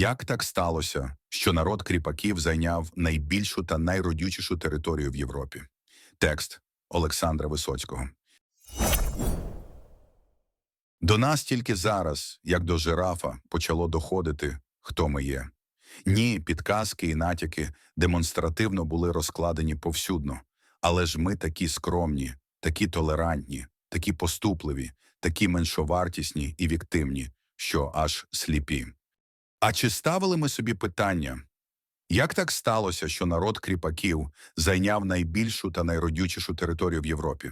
Як так сталося, що народ кріпаків зайняв найбільшу та найродючішу територію в Європі? Текст Олександра Висоцького. До нас тільки зараз, як до жирафа, почало доходити, хто ми є. Ні, підказки і натяки демонстративно були розкладені повсюдно. Але ж ми такі скромні, такі толерантні, такі поступливі, такі меншовартісні і віктивні, що аж сліпі. А чи ставили ми собі питання, як так сталося, що народ кріпаків зайняв найбільшу та найродючішу територію в Європі?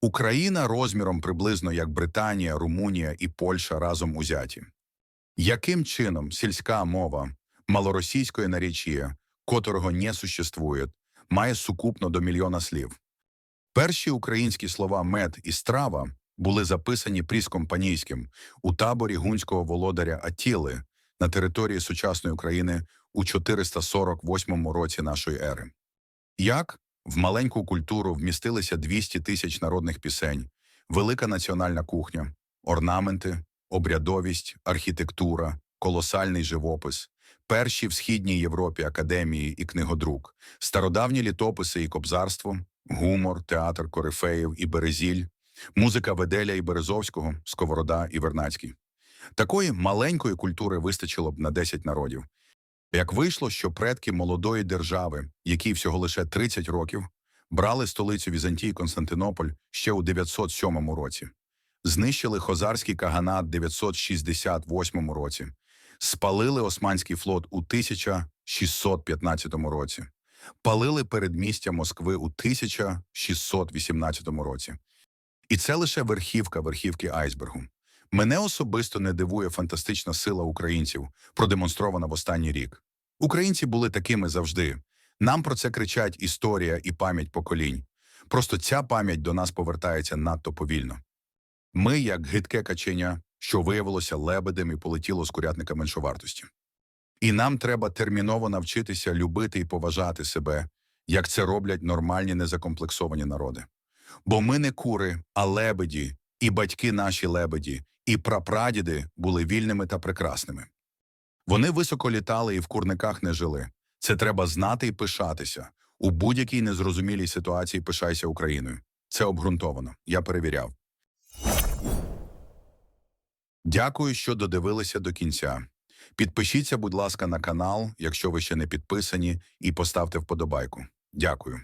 Україна розміром приблизно як Британія, Румунія і Польща разом узяті. Яким чином сільська мова малоросійської наречія, котрого не существує, має сукупно до мільйона слів? Перші українські слова мед і страва були записані пріскомпанійським у таборі гунського володаря Атіли на території сучасної України у 448 році нашої ери. Як в маленьку культуру вмістилися 200 тисяч народних пісень, велика національна кухня, орнаменти, обрядовість, архітектура, колосальний живопис, перші в східній Європі академії і книгодрук, стародавні літописи і кобзарство, гумор, театр корифеїв і березіль, музика Веделя і Березовського, Сковорода і Вернацький. Такої маленької культури вистачило б на 10 народів. Як вийшло, що предки молодої держави, якій всього лише 30 років, брали столицю Візантії Константинополь ще у 907 році, знищили Хозарський каганат 968 році, спалили Османський флот у 1615 році, палили передмістя Москви у 1618 році. І це лише верхівка верхівки айсбергу. Мене особисто не дивує фантастична сила українців, продемонстрована в останній рік. Українці були такими завжди. Нам про це кричать історія і пам'ять поколінь. Просто ця пам'ять до нас повертається надто повільно. Ми, як гидке каченя, що виявилося лебедем і полетіло з курятника меншовартості. І нам треба терміново навчитися любити і поважати себе, як це роблять нормальні незакомплексовані народи. Бо ми не кури, а лебеді, і батьки наші лебеді, і прапрадіди були вільними та прекрасними. Вони високо літали і в курниках не жили. Це треба знати і пишатися. У будь-якій незрозумілій ситуації пишайся Україною. Це обґрунтовано. Я перевіряв. Дякую, що додивилися до кінця. Підпишіться, будь ласка, на канал, якщо ви ще не підписані, і поставте вподобайку. Дякую.